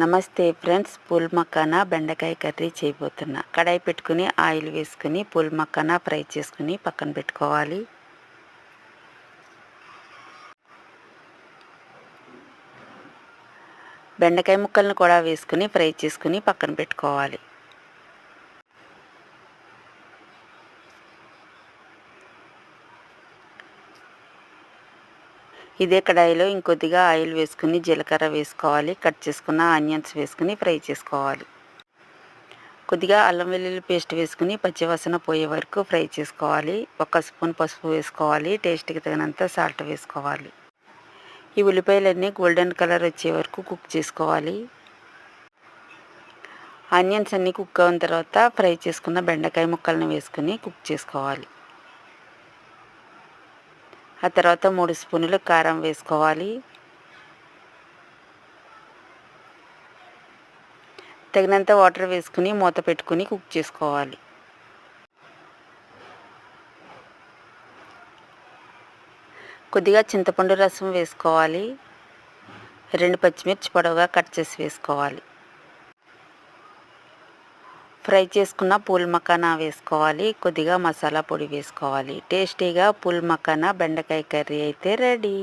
నమస్తే friends pool makhana బెండకాయ curry చేయబోతున్నా. కడాయి పెట్టుకుని ఆయిల్ వేసుకుని పూల్ మక్కాన ఫ్రై చేసుకుని పక్కన పెట్టుకోవాలి. బెండకాయ ముక్కలను కూడా వేసుకుని ఫ్రై చేసుకుని పక్కన పెట్టుకోవాలి. ఇదే కడాయిలో ఇంకొద్దిగా ఆయిల్ వేసుకుని జీలకర్ర వేసుకోవాలి. కట్ చేసుకున్న ఆనియన్స్ వేసుకుని ఫ్రై చేసుకోవాలి. కొద్దిగా అల్లం వెల్లుల్లి పేస్ట్ వేసుకుని పచ్చివాసన పోయే వరకు ఫ్రై చేసుకోవాలి. ఒక స్పూన్ పసుపు వేసుకోవాలి. టేస్ట్కి తగినంత సాల్ట్ వేసుకోవాలి. ఈ ఉల్లిపాయలన్నీ గోల్డెన్ కలర్ వచ్చే వరకు కుక్ చేసుకోవాలి. ఆనియన్స్ అన్నీ కుక్ అయిన తర్వాత ఫ్రై చేసుకున్న బెండకాయ ముక్కలను వేసుకుని కుక్ చేసుకోవాలి. ఆ తర్వాత మూడు స్పూన్లు కారం వేసుకోవాలి. తగినంత వాటర్ వేసుకుని మూత పెట్టుకుని కుక్ చేసుకోవాలి. కొద్దిగా చింతపండు రసం వేసుకోవాలి. రెండు పచ్చిమిర్చి పొడవుగా కట్ చేసి వేసుకోవాలి. ఫ్రై చేసుకున్న పూల్ మకానా వేసుకోవాలి. కొద్దిగా మసాలా పొడి వేసుకోవాలి. టేస్టీగా పూల్ మకానా బెండకాయ కర్రీ అయితే రెడీ.